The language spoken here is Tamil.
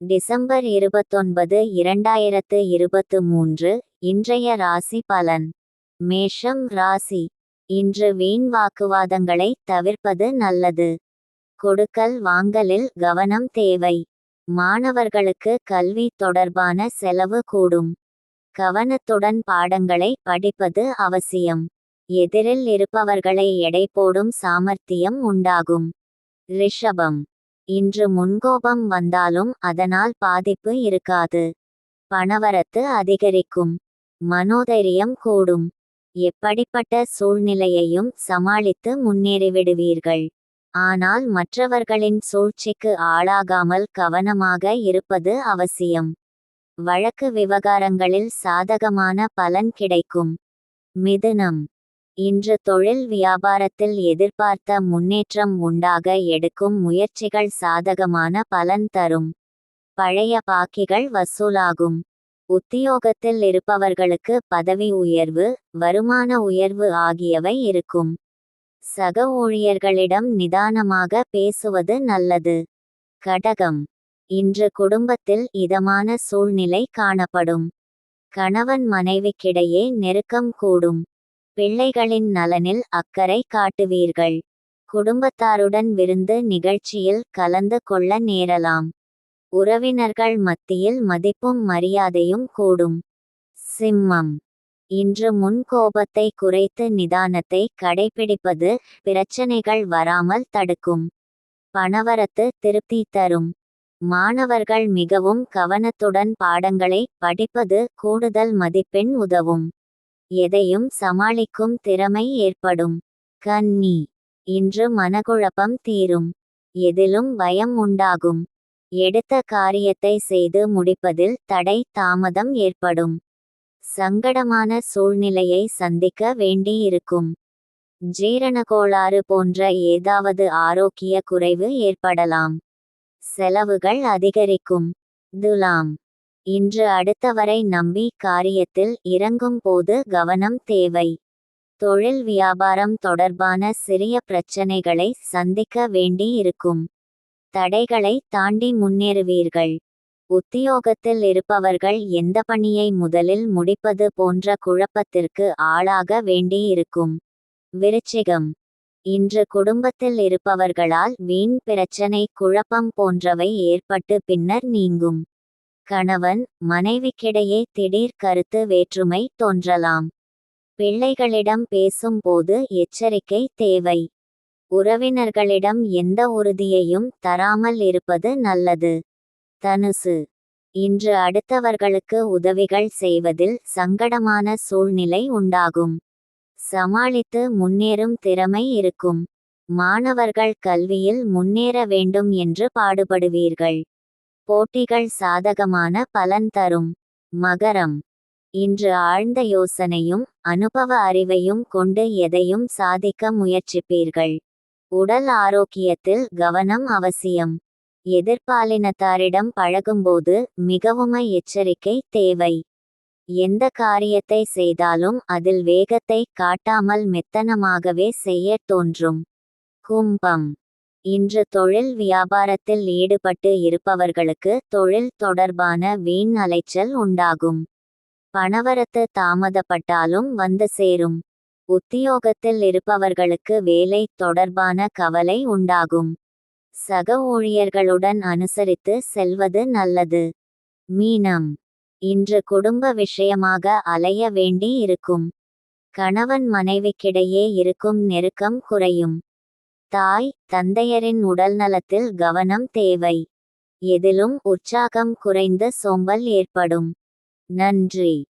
டிசம்பர் இருபத்தொன்பது இரண்டாயிரத்து இருபத்து மூன்று இன்றைய ராசி பலன். மேஷம் ராசி. இன்று வீண் வாக்குவாதங்களை தவிர்ப்பது நல்லது. கொடுக்கல் வாங்கலில் கவனம் தேவை. மாணவர்களுக்கு கல்வி தொடர்பான செலவு கூடும். கவனத்துடன் பாடங்களை படிப்பது அவசியம். எதிரில் இருப்பவர்களை எடை போடும் சாமர்த்தியம் உண்டாகும். ரிஷபம். இன்று முன்கோபம் வந்தாலும் அதனால் பாதிப்பு இருக்காது. பணவரத்து அதிகரிக்கும். மனோதைரியம் கூடும். எப்படிப்பட்ட சூழ்நிலையையும் சமாளித்து முன்னேறிவிடுவீர்கள். ஆனால் மற்றவர்களின் சூழ்ச்சிக்கு ஆளாகாமல் கவனமாக இருப்பது அவசியம். வழக்கு விவகாரங்களில் சாதகமான பலன் கிடைக்கும். மிதுனம். இன்று தொழில் வியாபாரத்தில் எதிர்பார்த்த முன்னேற்றம் உண்டாக எடுக்கும் முயற்சிகள் சாதகமான பலன் தரும். பழைய பாக்கிகள் வசூலாகும். உத்தியோகத்தில் இருப்பவர்களுக்கு பதவி உயர்வு வருமான உயர்வு ஆகியவை இருக்கும். சக ஊழியர்களிடம் நிதானமாக பேசுவது நல்லது. கடகம். இன்று குடும்பத்தில் இதமான சூழ்நிலை காணப்படும். கணவன் மனைவிக்கிடையே நெருக்கம் கூடும். பிள்ளைகளின் நலனில் அக்கறை காட்டுவீர்கள். குடும்பத்தாருடன் விருந்து நிகழ்ச்சியில் கலந்து கொள்ள நேரலாம். உறவினர்கள் மத்தியில் மதிப்பும் மரியாதையும் கூடும். சிம்மம். இன்று முன் கோபத்தை குறைத்து நிதானத்தை கடைபிடிப்பது பிரச்சனைகள் வராமல் தடுக்கும். பணவரத்து திருப்தி தரும். மாணவர்கள் மிகவும் கவனத்துடன் பாடங்களை படிப்பது கூடுதல் மதிப்பெண் உதவும். எதையும் சமாளிக்கும் திறமை ஏற்படும். கன்னி இன்று மனக்குழப்பம் தீரும். எதிலும் பயம் உண்டாகும். எடுத்த காரியத்தை செய்து முடிப்பதில் தடை தாமதம் ஏற்படும். சங்கடமான சூழ்நிலையை சந்திக்க வேண்டியிருக்கும். ஜீரணகோளாறு போன்ற ஏதாவது ஆரோக்கிய குறைவு ஏற்படலாம். செலவுகள் அதிகரிக்கும். துலாம். இன்று அடுத்தவரை நம்பி காரியத்தில் இறங்கும் போது கவனம் தேவை. தொழில் வியாபாரம் தொடர்பான சிறிய பிரச்சனைகளை சந்திக்க வேண்டி இருக்கும் தடைகளை தாண்டி முன்னேறுவீர்கள். உத்தியோகத்தில் இருப்பவர்கள் எந்த பணியை முதலில் முடிப்பது போன்ற குழப்பத்திற்கு ஆளாக வேண்டியிருக்கும். விருச்சிகம். இன்று குடும்பத்தில் இருப்பவர்களால் வீண் பிரச்சனை குழப்பம் போன்றவை ஏற்பட்டு பின்னர் நீங்கும். கணவன் மனைவிக்கிடையே திடீர் கருத்து வேற்றுமை தோன்றலாம். பிள்ளைகளிடம் பேசும்போது எச்சரிக்கை தேவை. உறவினர்களிடம் எந்த உறுதியையும் தராமல் இருப்பது நல்லது. தனுசு. இன்று அடுத்தவர்களுக்கு உதவிகள் செய்வதில் சங்கடமான சூழ்நிலை உண்டாகும். சமாளித்து முன்னேறும் திறமை இருக்கும். மாணவர்கள் கல்வியில் முன்னேற வேண்டும் என்று பாடுபடுவீர்கள். போட்டிகள் சாதகமான பலன் தரும். மகரம். இன்று ஆழ்ந்த யோசனையும் அனுபவ அறிவையும் கொண்டு எதையும் சாதிக்க முயற்சிப்பீர்கள். உடல் ஆரோக்கியத்தில் கவனம் அவசியம். எதிர்பாலினத்தாரிடம் பழகும்போது மிகவும் எச்சரிக்கை தேவை. எந்த காரியத்தை செய்தாலும் அதில் வேகத்தை காட்டாமல் மெத்தனமாகவே செய்ய தோன்றும். கும்பம். இன்று தொழில் வியாபாரத்தில் ஈடுபட்டு இருப்பவர்களுக்கு தொழில் தொடர்பான வீண் அலைச்சல் உண்டாகும். பணவரத்து தாமதப்பட்டாலும் வந்து சேரும். உத்தியோகத்தில் இருப்பவர்களுக்கு வேலை தொடர்பான கவலை உண்டாகும். சக ஊழியர்களுடன் அனுசரித்து செல்வது நல்லது. மீனம். இன்று குடும்ப விஷயமாக அலைய வேண்டி இருக்கும். கணவன் மனைவிக்கிடையே இருக்கும் நெருக்கம் குறையும். தாய் தந்தையரின் உடல்நலத்தில் கவனம் தேவை. எதிலும் உற்சாகம் குறைந்த சோம்பல் ஏற்படும். நன்றி.